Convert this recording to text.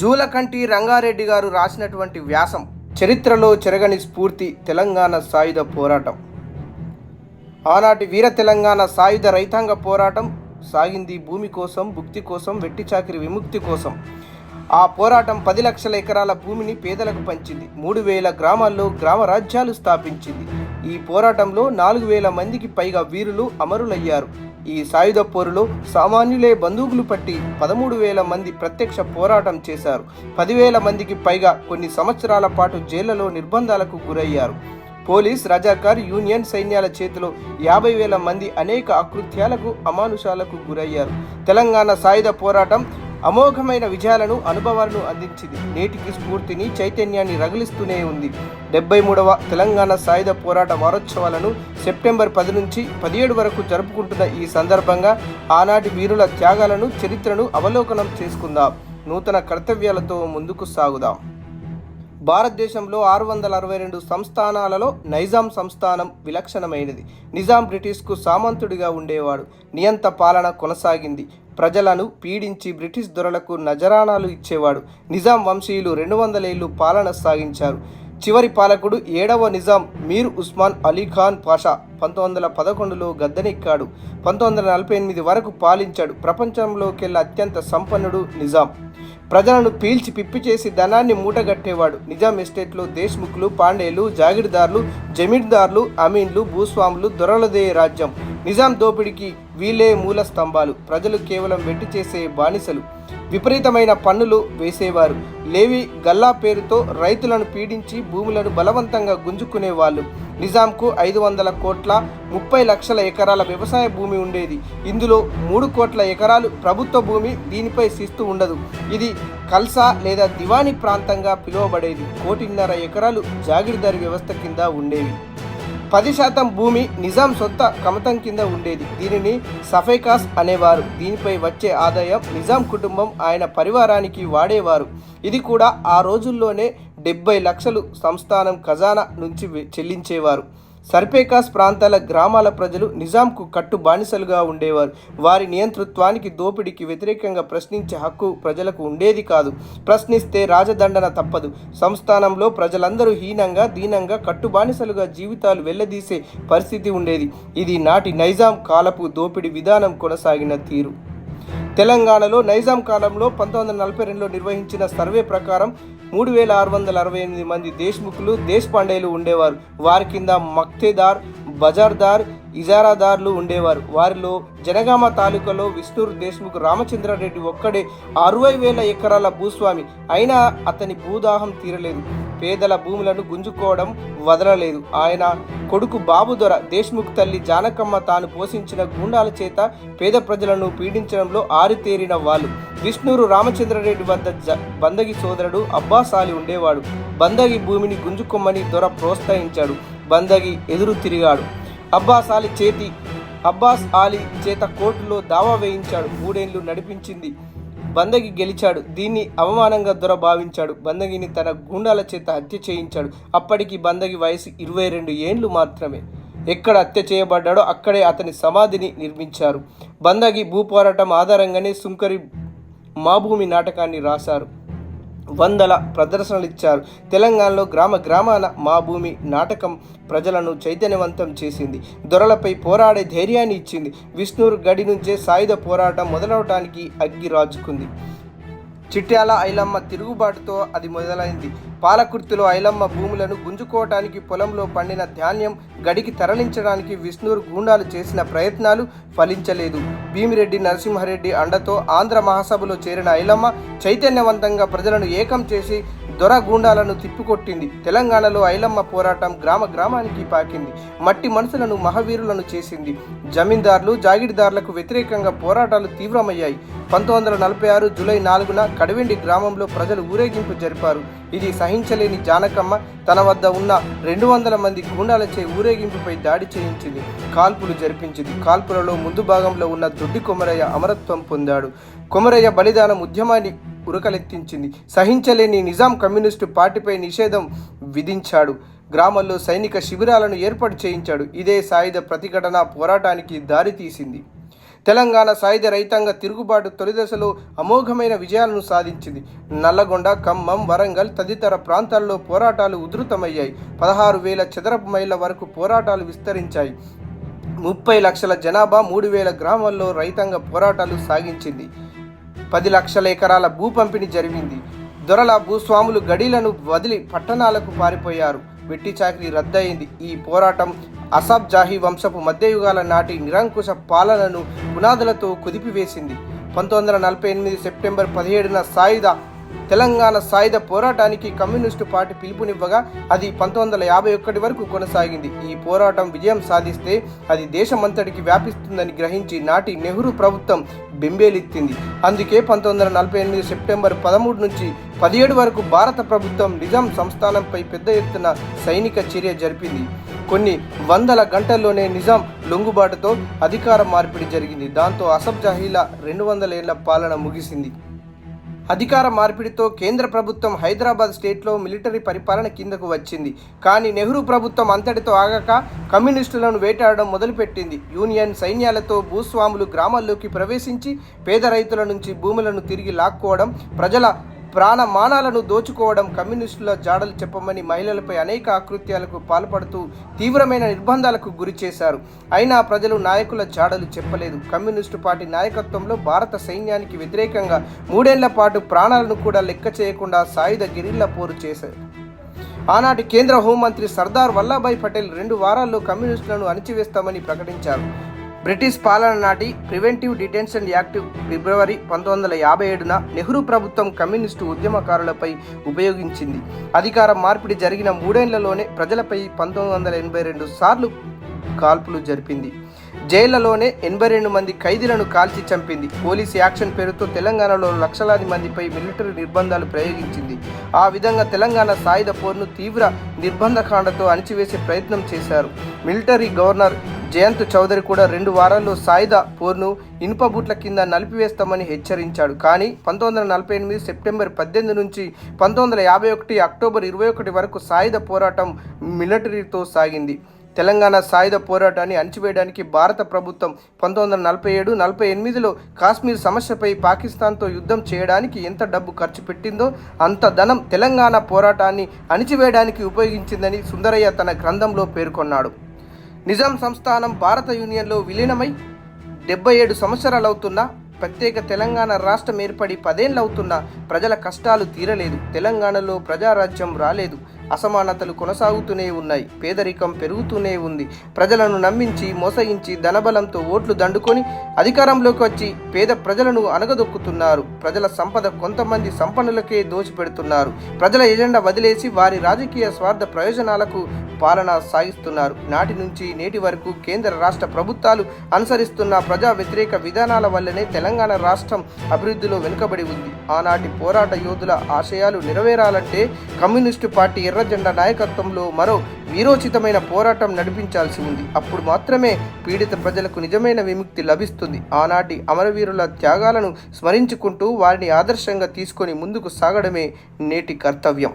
జూలకంటి రంగారెడ్డి గారు రాసినటువంటి వ్యాసం చరిత్రలో చెరగని స్ఫూర్తి తెలంగాణ సాయుధ పోరాటం. ఆనాటి వీర తెలంగాణ సాయుధ రైతాంగ పోరాటం సాగింది భూమి కోసం భుక్తి కోసం వెట్టి చాకిరి విముక్తి కోసం. ఆ పోరాటం పది లక్షల ఎకరాల భూమిని పేదలకు పంచింది. మూడు వేల గ్రామాల్లో గ్రామ రాజ్యాలు స్థాపించింది. ఈ పోరాటంలో నాలుగు వేల మందికి పైగా వీరులు అమరులయ్యారు. ఈ సాయుధ పోరులో సామాన్యులే బందూకులు పట్టి పదమూడు వేల మంది ప్రత్యక్ష పోరాటం చేశారు. పదివేల మందికి పైగా కొన్ని సంవత్సరాల పాటు జైళ్ళలో నిర్బంధాలకు గురయ్యారు. పోలీస్ రజాకార్ యూనియన్ సైన్యాల చేతిలో యాభై వేల మంది అనేక అకృత్యాలకు అమానుషాలకు గురయ్యారు. తెలంగాణ సాయుధ పోరాటం అమోఘమైన విజయాలను అనుభవాలను అందించింది. నేటికి స్ఫూర్తిని చైతన్యాన్ని రగిలిస్తూనే ఉంది. డెబ్బై మూడవ తెలంగాణ సాయుధ పోరాట వారోత్సవాలను సెప్టెంబర్ పది నుంచి పదిహేడు వరకు జరుపుకుంటున్న ఈ సందర్భంగా ఆనాటి వీరుల త్యాగాలను చరిత్రను అవలోకనం చేసుకుందాం. నూతన కర్తవ్యాలతో ముందుకు సాగుదాం. భారతదేశంలో ఆరు వందల అరవై రెండు సంస్థానాలలో నైజాం సంస్థానం విలక్షణమైనది. నిజాం బ్రిటిష్కు సామంతుడిగా ఉండేవాడు. నియంత పాలన కొనసాగింది. ప్రజలను పీడించి బ్రిటిష్ దొరలకు నజరానాలు ఇచ్చేవాడు. నిజాం వంశీయులు రెండు వందల ఏళ్ళు పాలన సాగించారు. చివరి పాలకుడు ఏడవ నిజాం మీర్ ఉస్మాన్ అలీ ఖాన్ పాషా పంతొమ్మిది వందల పదకొండులో గద్దెనెక్కాడు. పంతొమ్మిది వందల నలభై ఎనిమిది వరకు పాలించాడు. ప్రపంచంలోకెల్లా అత్యంత సంపన్నుడు నిజాం. ప్రజలను పీల్చి పిప్పి చేసి ధనాన్ని మూటగట్టేవాడు. నిజాం ఎస్టేట్లో దేశ్ముఖ్లు పాండేలు జాగిర్దార్లు జమీందార్లు అమీన్లు భూస్వాములు దొరలదే రాజ్యం. నిజాం దోపిడికి వీలే మూల స్తంభాలు. ప్రజలు కేవలం వెట్టి చేసే బానిసలు. విపరీతమైన పన్నులు వేసేవారు. లేవి గల్లా పేరుతో రైతులను పీడించి భూములను బలవంతంగా గుంజుకునేవాళ్ళు. నిజాంకు ఐదు వందల కోట్ల ముప్పై లక్షల ఎకరాల వ్యవసాయ భూమి ఉండేది. ఇందులో మూడు కోట్ల ఎకరాలు ప్రభుత్వ భూమి దీనిపై శిస్తు ఉండదు. ఇది కల్సా లేదా దివాణి ప్రాంతంగా పిలువబడేది. కోటిన్నర ఎకరాలు జాగిరిదారి వ్యవస్థ కింద ఉండేవి. పది శాతం భూమి నిజాం సొంత కమతం కింద ఉండేది. దీనిని సఫైకాస్ అనేవారు. దీనిపై వచ్చే ఆదాయం నిజాం కుటుంబం ఆయన పరివారానికి వాడేవారు. ఇది కూడా ఆ రోజుల్లోనే డెబ్బై లక్షలు సంస్థానం ఖజానా నుంచి చెల్లించేవారు. సర్పేకాస్ ప్రాంతాల గ్రామాల ప్రజలు నిజాంకు కట్టు బానిసలుగా ఉండేవారు. వారి నియంతృత్వానికి దోపిడీకి వ్యతిరేకంగా ప్రశ్నించే హక్కు ప్రజలకు ఉండేది కాదు. ప్రశ్నిస్తే రాజదండన తప్పదు. సంస్థానంలో ప్రజలందరూ హీనంగా దీనంగా కట్టు బానిసలుగా జీవితాలు వెళ్ళదీసే పరిస్థితి ఉండేది. ఇది నాటి నైజాం కాలపు దోపిడీ విధానం కొనసాగిన తీరు. తెలంగాణలో నైజాం కాలంలో పంతొమ్మిది వందల నలభై రెండులో నిర్వహించిన సర్వే ప్రకారం మూడు వేల ఆరు వందల అరవై ఎనిమిది మంది దేశ్ముఖులు దేశపాండేలు ఉండేవారు. వారి కింద మక్తేదార్ బజార్దార్ ఇజారాదార్లు ఉండేవారు. వారిలో జనగామ తాలూకాలో విష్ణూరు దేశ్ముఖ్ రామచంద్రారెడ్డి ఒక్కడే. అరవై వేల ఎకరాల భూస్వామి. అయినా అతని భూదాహం తీరలేదు. పేదల భూములను గుంజుకోవడం వదలలేదు. ఆయన కొడుకు బాబుదొర దేశ్ముఖ్ తల్లి జానకమ్మ తాను పోషించిన గూండాల చేత పేద ప్రజలను పీడించడంలో ఆరితేరిన వాళ్ళు. విష్ణూరు రామచంద్రరెడ్డి వద్ద జ- బందగి సోదరుడు అబ్బాస్ అలీ ఉండేవాడు. బందగి భూమిని గుంజుకొమ్మని దొర ప్రోత్సహించాడు. బందగి ఎదురు తిరిగాడు. అబ్బాస్ ఆలి చేతి అబ్బాస్ ఆలీ చేత కోర్టులో దావా వేయించాడు. మూడేళ్ళు నడిపించింది. బందగి గెలిచాడు. దీన్ని అవమానంగా దొర భావించాడు బందగిని తన గూండాల చేత హత్య చేయించాడు. అప్పటికి బందగి వయసు ఇరవై రెండు ఏండ్లు మాత్రమే. ఎక్కడ హత్య చేయబడ్డాడో అక్కడే అతని సమాధిని నిర్మించారు. బందగి భూపోరాటం ఆధారంగానే సుంకరి మాభూమి నాటకాన్ని రాశారు. వందల ప్రదర్శనలు ఇచ్చారు తెలంగాణలో గ్రామ గ్రామాన మా భూమి నాటకం ప్రజలను చైతన్యవంతం చేసింది. దొరలపై పోరాడే ధైర్యాన్ని ఇచ్చింది. విష్ణూరు గడి నుంచే సాయుధ పోరాటం మొదలవటానికి అగ్గి రాజుకుంది. చిట్యాల ఐలమ్మ తిరుగుబాటుతో అది మొదలైంది. పాలకుర్తిలో ఐలమ్మ భూములను గుంజుకోవటానికి పొలంలో పండిన ధాన్యం గడికి తరలించడానికి విష్ణూరు గూండాలు చేసిన ప్రయత్నాలు ఫలించలేదు. భీమిరెడ్డి నరసింహారెడ్డి అండతో ఆంధ్ర మహాసభలో చేరిన ఐలమ్మ చైతన్యవంతంగా ప్రజలను ఏకం చేసి దొర గూండాలను తిప్పికొట్టింది. తెలంగాణలో ఐలమ్మ పోరాటం గ్రామ గ్రామానికి పాకింది. మట్టి మనుషులను మహావీరులను చేసింది. జమీందారులు జాగిరిదారులకు వ్యతిరేకంగా పోరాటాలు తీవ్రమయ్యాయి. పంతొమ్మిది వందల నలభై ఆరు జూలై నాలుగున కడవెండి గ్రామంలో ప్రజలు ఊరేగింపు జరిపారు. ఇది సహించలేని జానకమ్మ తన వద్ద ఉన్న రెండు వందల మంది గూండాలచే ఊరేగింపుపై దాడి చేయించింది. కాల్పులు జరిపించింది. కాల్పులలో ముందు భాగంలో ఉన్న దొడ్డి కొమరయ్య అమరత్వం పొందాడు. కొమరయ్య బలిదానం ఉద్యమాన్ని ఉరకలెత్తించింది సహించలేని నిజాం కమ్యూనిస్టు పార్టీపై నిషేధం విధించాడు. గ్రామాల్లో సైనిక శిబిరాలను ఏర్పాటు చేయించాడు. ఇదే సాయుధ ప్రతిఘటన పోరాటానికి దారితీసింది తెలంగాణ సాయుధ రైతాంగ తిరుగుబాటు తొలిదశలో అమోఘమైన విజయాలను సాధించింది. నల్లగొండ ఖమ్మం వరంగల్ తదితర ప్రాంతాల్లో పోరాటాలు ఉధృతమయ్యాయి. పదహారు వేల చదరపు మైళ్ళ వరకు పోరాటాలు విస్తరించాయి. ముప్పై లక్షల జనాభా మూడు వేల గ్రామాల్లో రైతాంగ పోరాటాలు సాగించింది. పది లక్షల ఎకరాల భూ పంపిణీ జరిగింది. దొరల భూస్వాములు గడీలను వదిలి పట్టణాలకు పారిపోయారు. వెట్టి చాకరీ రద్దయింది. ఈ పోరాటం అసాబ్ జాహీ వంశపు మధ్యయుగాల నాటి నిరంకుశ పాలనను పునాదులతో కుదిపివేసింది. పంతొమ్మిది వందల నలభై ఎనిమిది సెప్టెంబర్ పదిహేడున సాయుధ తెలంగాణ సాయుధ పోరాటానికి కమ్యూనిస్టు పార్టీ పిలుపునివ్వగా అది పంతొమ్మిది వందల యాభై ఒకటి వరకు కొనసాగింది. ఈ పోరాటం విజయం సాధిస్తే అది దేశమంతటికి వ్యాపిస్తుందని గ్రహించి నాటి నెహ్రూ ప్రభుత్వం బెంబేలెత్తింది. అందుకే పంతొమ్మిది వందల నలభై ఎనిమిది సెప్టెంబర్ పదమూడు నుంచి పదిహేడు వరకు భారత ప్రభుత్వం నిజాం సంస్థానంపై పెద్ద ఎత్తున సైనిక చర్య జరిపింది. కొన్ని వందల గంటల్లోనే నిజాం లొంగుబాటుతో అధికార మార్పిడి జరిగింది. దాంతో అసబ్ జహీల రెండు వందల ఏళ్ళ పాలన ముగిసింది. అధికార మార్పిడితో కేంద్ర ప్రభుత్వం హైదరాబాద్ స్టేట్లో మిలిటరీ పరిపాలన కిందకు వచ్చింది. కానీ నెహ్రూ ప్రభుత్వం అంతటితో ఆగక కమ్యూనిస్టులను వేటాడడం మొదలుపెట్టింది. యూనియన్ సైన్యాలతో భూస్వాములు గ్రామాల్లోకి ప్రవేశించి పేద రైతుల నుంచి భూములను తిరిగి లాక్కోవడం ప్రజల ప్రాణ మానాలను దోచుకోవడం కమ్యూనిస్టుల జాడలు చెప్పమని మహిళలపై అనేక ఆకృత్యాలకు పాల్పడుతూ తీవ్రమైన నిర్బంధాలకు గురి చేశారు. అయినా ప్రజలు నాయకుల జాడలు చెప్పలేదు. కమ్యూనిస్టు పార్టీ నాయకత్వంలో భారత సైన్యానికి వ్యతిరేకంగా మూడేళ్ళ పాటు ప్రాణాలను కూడా లెక్క చేయకుండా సాయుధ గిరిల్ల పోరు చేశారు. ఆనాటి కేంద్ర హోంమంత్రి సర్దార్ వల్లభాయ్ పటేల్ రెండు వారాల్లో కమ్యూనిస్టులను అణిచివేస్తామని ప్రకటించారు. బ్రిటిష్ పాలన నాటి ప్రివెంటివ్ డిటెన్షన్ యాక్ట్ ఫిబ్రవరి పంతొమ్మిది వందల యాభై ఏడున నెహ్రూ ప్రభుత్వం కమ్యూనిస్టు ఉద్యమకారులపై ఉపయోగించింది. అధికార మార్పిడి జరిగిన మూడేళ్ళలోనే ప్రజలపై పంతొమ్మిది వందల ఎనభై రెండు సార్లు కాల్పులు జరిపింది. జైళ్ళలోనే ఎనభై రెండు మంది ఖైదీలను కాల్చి చంపింది. పోలీస్ యాక్షన్ పేరుతో తెలంగాణలో లక్షలాది మందిపై మిలిటరీ నిర్బంధాలు ప్రయోగించింది. ఆ విధంగా తెలంగాణ సాయుధ పోర్ను తీవ్ర నిర్బంధకాండతో అణిచివేసే ప్రయత్నం చేశారు. మిలిటరీ గవర్నర్ జయంత్ చౌదరి కూడా రెండు వారాల్లో సాయుధ పోర్ను ఇనుప బూట్ల కింద నలిపివేస్తామని హెచ్చరించాడు. కానీ పంతొమ్మిది వందల నలభై ఎనిమిది సెప్టెంబర్ పద్దెనిమిది నుంచి పంతొమ్మిది వందల యాభై ఒకటి అక్టోబర్ ఇరవై ఒకటి వరకు సాయుధ పోరాటం మిలిటరీతో సాగింది. తెలంగాణ సాయుధ పోరాటాన్ని అణిచివేయడానికి భారత ప్రభుత్వం పంతొమ్మిది వందల నలభై ఏడు నలభై ఎనిమిదిలో కాశ్మీర్ సమస్యపై పాకిస్తాన్తో యుద్ధం చేయడానికి ఎంత డబ్బు ఖర్చు పెట్టిందో అంత ధనం తెలంగాణ పోరాటాన్ని అణిచివేయడానికి ఉపయోగించిందని సుందరయ్య తన గ్రంథంలో పేర్కొన్నాడు. నిజాం సంస్థానం భారత యూనియన్లో విలీనమై డెబ్బై ఏడు సంవత్సరాలవుతున్నా ప్రత్యేక తెలంగాణ రాష్ట్రం ఏర్పడి పదేళ్ళవుతున్నా ప్రజల కష్టాలు తీరలేదు. తెలంగాణలో ప్రజారాజ్యం రాలేదు. అసమానతలు కొనసాగుతూనే ఉన్నాయి. పేదరికం పెరుగుతూనే ఉంది. ప్రజలను నమ్మించి మోసగించి ధనబలంతో ఓట్లు దండుకొని అధికారంలోకి వచ్చి పేద ప్రజలను అనగదొక్కుతున్నారు ప్రజల సంపద కొంతమంది సంపన్నులకే దోచిపెడుతున్నారు. ప్రజల ఎజెండా వదిలేసి వారి రాజకీయ స్వార్థ ప్రయోజనాలకు పాలన సాగిస్తున్నారు. నాటి నుంచి నేటి వరకు కేంద్ర రాష్ట్ర ప్రభుత్వాలు అనుసరిస్తున్న ప్రజా వ్యతిరేక విధానాల వల్లనే తెలంగాణ రాష్ట్రం అభివృద్ధిలో వెనుకబడి ఉంది. ఆనాటి పోరాట యోధుల ఆశయాలు నెరవేరాలంటే కమ్యూనిస్టు పార్టీ ఎర్రజెండా నాయకత్వంలో మరో వీరోచితమైన పోరాటం నడిపించాల్సి ఉంది. అప్పుడు మాత్రమే పీడిత ప్రజలకు నిజమైన విముక్తి లభిస్తుంది. ఆనాటి అమరవీరుల త్యాగాలను స్మరించుకుంటూ వారిని ఆదర్శంగా తీసుకొని ముందుకు సాగడమే నేటి కర్తవ్యం.